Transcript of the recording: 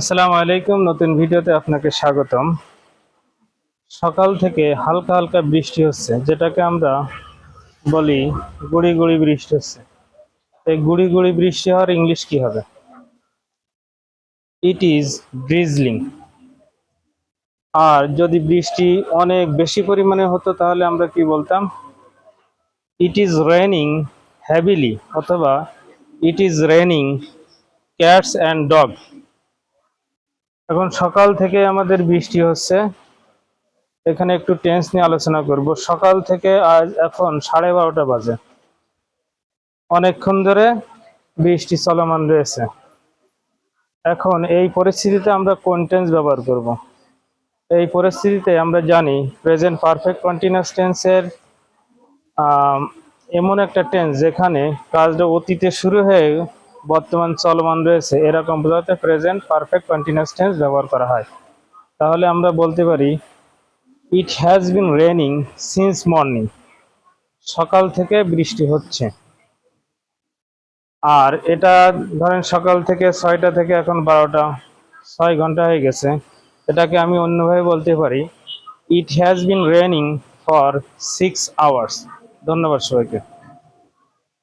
আসসালামু আলাইকুম, নতুন ভিডিওতে আপনাকে স্বাগতম। সকাল থেকে হালকা হালকা বৃষ্টি হচ্ছে, যেটাকে আমরা বলি গুড়ি গুড়ি বৃষ্টি হচ্ছে। এই গুড়ি গুড়ি বৃষ্টি হওয়ার ইংলিশ কি হবে? ইট ইজ ড্রিজলিং আর যদি বৃষ্টি অনেক বেশি পরিমাণে হতো, তাহলে আমরা কি বলতাম? ইট ইজ রেনিং হ্যাভিলি অথবা it is raining cats and dog এখন সকাল থেকে আমাদের বৃষ্টি হচ্ছে। এখানে একটু টেন্স নিয়ে আলোচনা করব। সকাল থেকে আজ এখন সাড়ে বারোটা বাজে। অনেকক্ষণ ধরে বৃষ্টি চলমান রয়েছে। এখন এই পরিস্থিতিতে আমরা কোন টেন্স ব্যবহার করব? এই পরিস্থিতিতে আমরা জানি প্রেজেন্ট পারফেক্ট কন্টিনিউয়াস টেন্সের এমন একটা টেন্স যেখানে কাজটা অতীতে শুরু হয়ে বর্তমান চলমান রয়েছে, এরকম বোঝাতে প্রেজেন্ট পারফেক্ট কন্টিনিউয়াস টেন্স ব্যবহার করা হয়। তাহলে আমরা বলতে পারি it has been raining since morning সকাল থেকে বৃষ্টি হচ্ছে। আর এটা ধরেন সকাল থেকে ছয়টা থেকে এখন বারোটা, ছয় ঘণ্টা হয়ে গেছে। এটাকে আমি অন্যভাবে বলতে পারি it has been raining for six hours ধন্যবাদ সবাইকে।